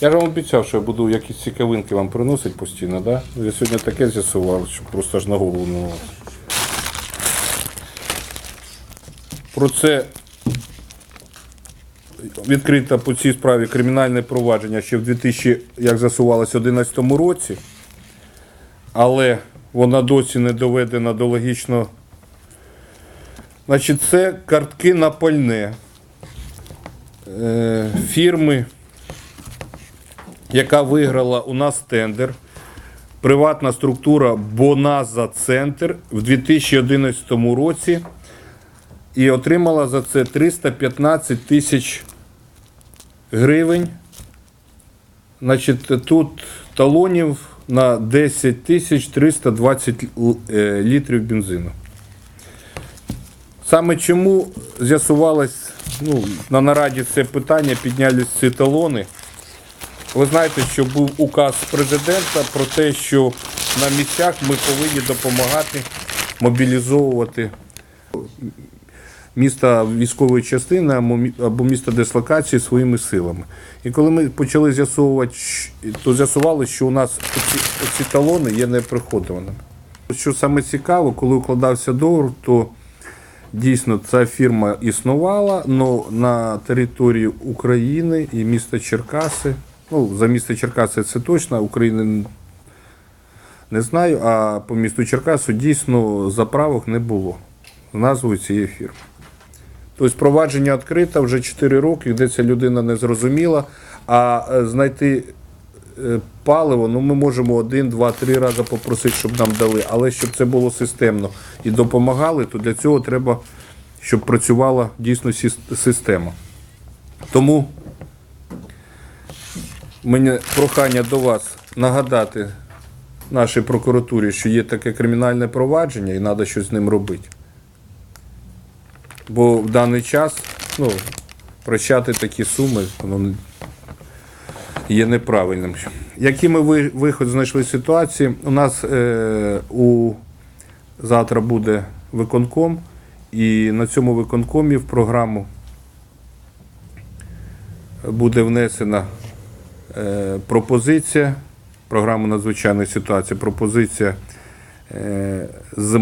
Я ж вам обіцяв, що я буду якісь цікавинки вам приносити постійно, да? Я сьогодні таке з'ясував, що просто аж на голову не лазить. Про це відкрито по цій справі кримінальне провадження ще в 2000, як засувалося, 2011 році, але вона досі не доведена до логічного. Значить, це картки на пальне е, фірми, яка виграла у нас тендер. Приватна структура Боназа Центр в 2011 році і отримала за це 315 тисяч гривень. Значить, тут талонів на 10 тисяч 320 е, літрів бензину. Саме чому з'ясувалось, ну, на нараді це питання, піднялись ці талони. Ви знаєте, що був указ президента про те, що на місцях ми повинні допомагати мобілізовувати міста військової частини або мі- міста дислокації своїми силами. І коли ми почали з'ясовувати, то з'ясували, що у нас оці талони є неприходованими. Що саме цікаво, коли укладався договор, то дійсно ця фірма існувала, але на території України і міста Черкаси, ну, за місто Черкаси це точно, України не знаю, а по місту Черкасу дійсно заправок не було з назвою цієї фірми. Тобто провадження відкрите вже 4 роки, де ця людина не зрозуміла, а е, знайти е, паливо, ну ми можемо один, два, три рази попросити, щоб нам дали, але щоб це було системно і допомагали, то для цього треба, щоб працювала дійсно система. Тому мені прохання до вас нагадати нашій прокуратурі, що є таке кримінальне провадження і треба щось з ним робити. Бо в даний час ну, прощати такі суми воно є неправильним. Які ми виход знайшли ситуації? У нас е, у завтра буде виконком, і на цьому виконкомі в програму буде внесена пропозиція, програму надзвичайної ситуації, пропозиція е, з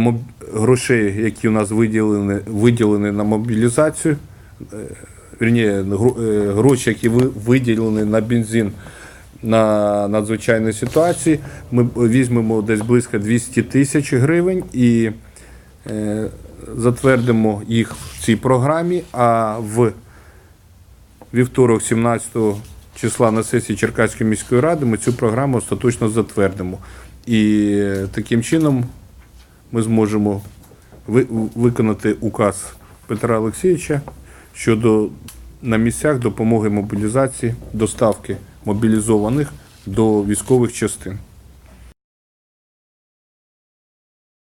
грошей, які у нас виділені, виділені на мобілізацію, е, вірні, е, гроші, які виділені на бензин на надзвичайні ситуації, ми візьмемо десь близько 200 тисяч гривень і е, затвердимо їх в цій програмі, а в вівторок, 17 числа на сесії Черкаської міської ради ми цю програму остаточно затвердимо. І таким чином ми зможемо ви- виконати указ Петра Олексійовича щодо на місцях допомоги мобілізації, доставки мобілізованих до військових частин.